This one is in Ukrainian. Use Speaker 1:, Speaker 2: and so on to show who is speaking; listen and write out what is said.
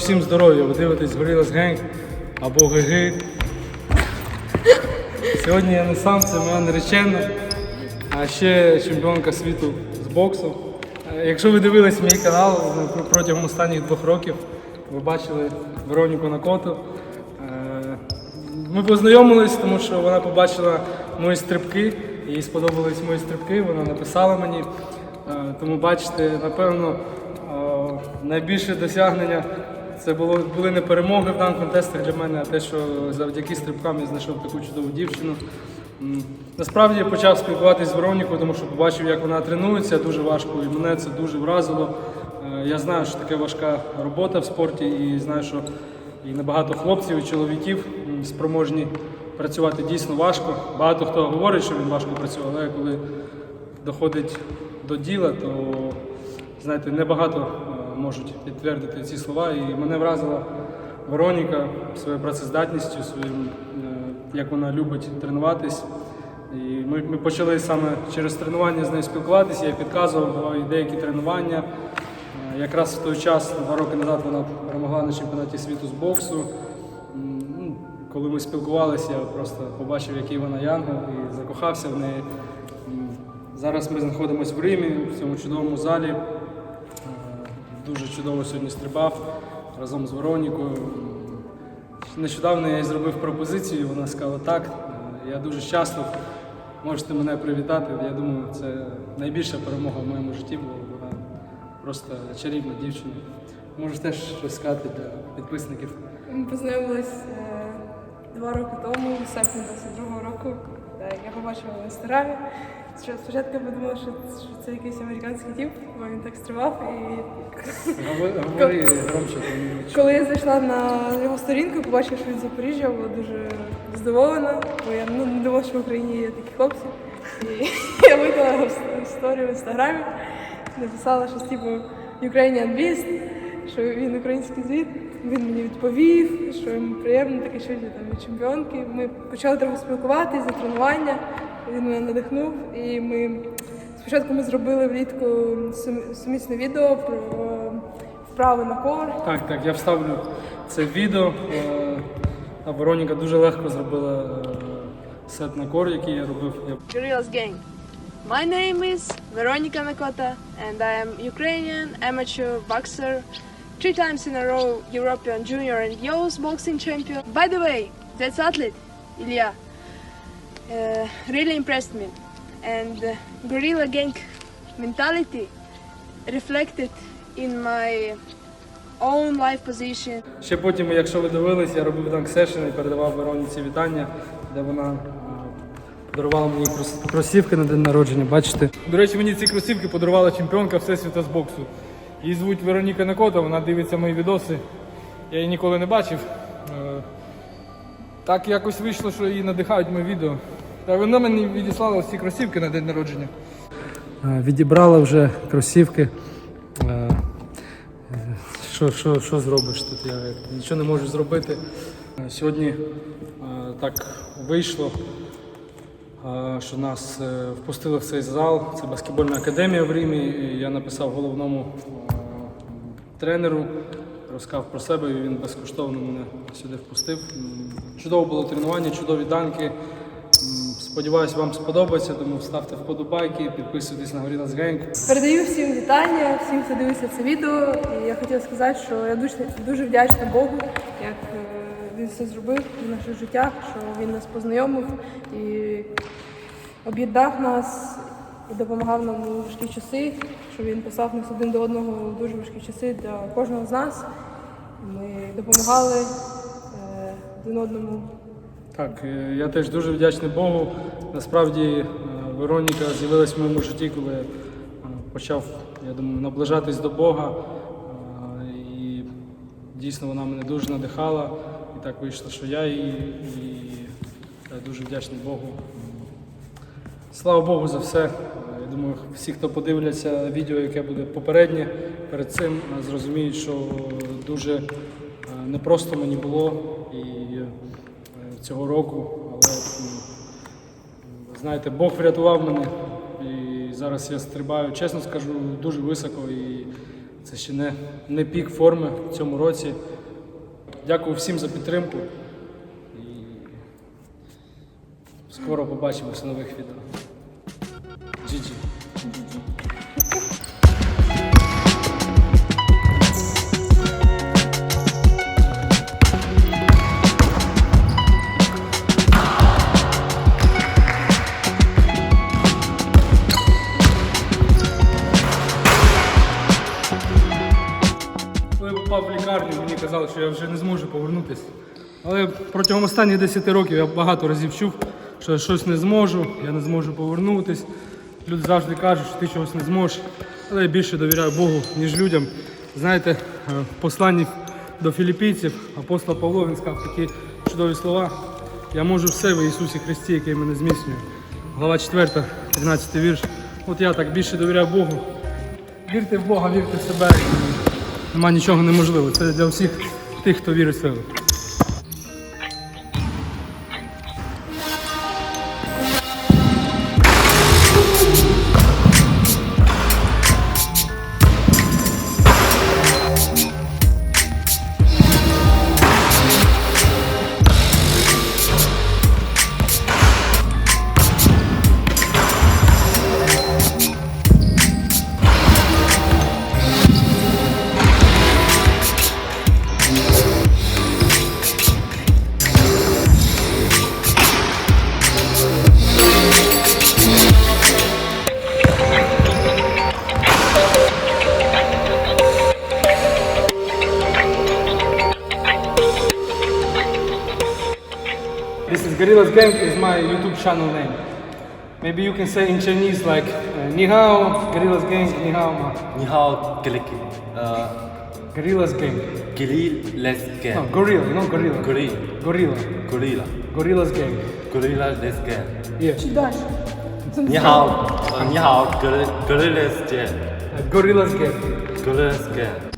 Speaker 1: всім здоров'я. Ви дивитесь Gorillaz Gang або ГГ. Сьогодні я не сам, це моя наречена, а ще чемпіонка світу з боксу. Е, Якщо ви дивились мій канал ну, протягом останніх двох років, ви бачили Вероніку Накоту. Е, Ми познайомились, тому що вона побачила мої стрибки, їй сподобались мої стрибки, вона написала мені. Е, Тому бачите, напевно, найбільше досягнення це було, були не перемоги в даних контестах для мене, а те, що завдяки стрибкам я знайшов таку чудову дівчину. Насправді я почав спілкуватися з Веронікою, тому що побачив, як вона тренується дуже важко, і мене це дуже вразило. Е, Я знаю, що таке важка робота в спорті, і знаю, що і набагато хлопців і чоловіків спроможні працювати дійсно важко. Багато хто говорить, що він важко працює, але коли доходить до діла, то знаєте, небагато можуть підтвердити ці слова. І мене вразила Вероніка своєю працездатністю, своїм, е, як вона любить тренуватись. І ми, ми почали саме через тренування з нею спілкуватися. Я підказував їй деякі тренування. Е, Якраз в той час, два роки назад, вона перемогла на чемпіонаті світу з боксу. Ну, Коли ми спілкувалися, я просто побачив, який вона янгол і закохався в неї. Зараз ми знаходимося в Римі, в цьому чудовому залі. Дуже чудово сьогодні стрибав разом з Веронікою. Нещодавно я їй зробив пропозицію, вона сказала так. Я дуже щаслив. Можете мене привітати. Я думаю, це найбільша перемога в моєму житті, бо вона просто чарівна дівчина. Можеш теж щось сказати для підписників.
Speaker 2: Ми познайомились е, два роки тому, в серпні 22-го року. Е, Я побачила в інстаграмі. Що Спочатку я подумала, що, це якийсь американський тип, бо він так стрибав. І
Speaker 1: Говори, громче,
Speaker 2: коли я зайшла на його сторінку, побачила, що він з Запоріжжя, була дуже здивована, бо я ну, не думала, що в Україні є такі хлопці. І я виклала його в історію в інстаграмі, написала щось типу Ukrainian Beast, що він український звіт. Він мені відповів, що йому приємно таке щось там від чемпіонки. Ми почали трохи спілкуватися за тренування. Він мене надихнув. І ми спочатку ми зробили влітку сум- сумісне відео про вправи на кор.
Speaker 1: Так, так, я вставлю це відео. Е, А Вероніка дуже легко зробила е, сет на кор, який я робив.
Speaker 2: Gorillas Gang. My name is Veronica Nakota and I am Ukrainian amateur boxer, three times in a row European junior and youth boxing champion. By the way, that's athlete, Ilya, uh, really impressed me. And uh, Gorilla Gang mentality reflected in my own life position.
Speaker 1: Ще потім, якщо ви дивились, я робив данк сешн і передавав Вероніці вітання, де вона е, подарувала мені кросівки на день народження. Бачите?
Speaker 3: До речі, мені ці кросівки подарувала чемпіонка Всесвіту з боксу. Її звуть Вероніка Накота, вона дивиться мої відоси. Я її ніколи не бачив. Е, Так якось вийшло, що її надихають мої відео. Та вона мені відіслала ці кросівки на день народження.
Speaker 1: Е, Відібрала вже кросівки. Е, Що, що, що зробиш тут? Я нічого не можу зробити. Сьогодні так вийшло, що нас е, впустили в цей зал. Це баскетбольна академія в Римі. Я написав головному е, тренеру, розказав про себе, і він безкоштовно мене сюди впустив. М, Чудове було тренування, чудові данки. Сподіваюсь, вам сподобається, тому ставте вподобайки, підписуйтесь на Gorillaz Gang.
Speaker 2: Передаю всім вітання, всім, хто дивився це відео. І я хотіла сказати, що я дуже, дуже вдячна Богу, як е, все зробив в наших життях, що він нас познайомив і об'єднав нас і допомагав нам у важкі часи, що він писав нас один до одного у дуже важкі часи для кожного з нас. Ми допомагали е, один одному.
Speaker 1: Так, е, я теж дуже вдячний Богу. Насправді е, Вероніка з'явилась в моєму житті, коли почав, я думаю, наближатись до Бога. І дійсно вона мене дуже надихала. І так вийшло, що я і я дуже вдячний Богу. Слава Богу за все. Я думаю, всі, хто подивляться відео, яке буде попереднє, перед цим е, зрозуміють, що дуже е, непросто мені було і е, цього року, але знаєте, Бог врятував мене. І зараз я стрибаю, чесно скажу, дуже високо і Це ще не, не пік форми в цьому році. Дякую всім за підтримку. І скоро побачимося в нових відео. GG. Казали, що я вже не зможу повернутися. Але протягом останніх 10 років я багато разів чув, що я щось не зможу, я не зможу повернутися. Люди завжди кажуть, що ти чогось не зможеш. Але я більше довіряю Богу, ніж людям. Знаєте, е, в посланні до філіппійців апостол Павло він сказав такі чудові слова. Я можу все в Ісусі Христі, який мене зміцнює. Глава 4, 13 вірш. От я так більше довіряю Богу. Вірте в Бога, вірте в себе. Нема нічого неможливого. Це для всіх тих, хто вірить в себе. Gorillas Gang is my YouTube channel name. Maybe you can say in Chinese like uh, Ni hao, Gorillas Gang, Ni hao ma.
Speaker 4: Ni hao Galiki. Uh,
Speaker 1: Gorillas Gang.
Speaker 4: Gorillas
Speaker 1: Gang.
Speaker 4: No,
Speaker 1: gorilla, you know gorilla.
Speaker 4: Gorilla.
Speaker 1: Gorilla.
Speaker 4: Gorilla.
Speaker 1: Gorillas Gang.
Speaker 4: Gorilla
Speaker 1: Les
Speaker 2: Gang. Yeah. She does.
Speaker 4: 你好，呃，你好，Gorilla Gorillas Gang。
Speaker 1: Uh, Gorillas Gang.
Speaker 4: Gorillas Gang.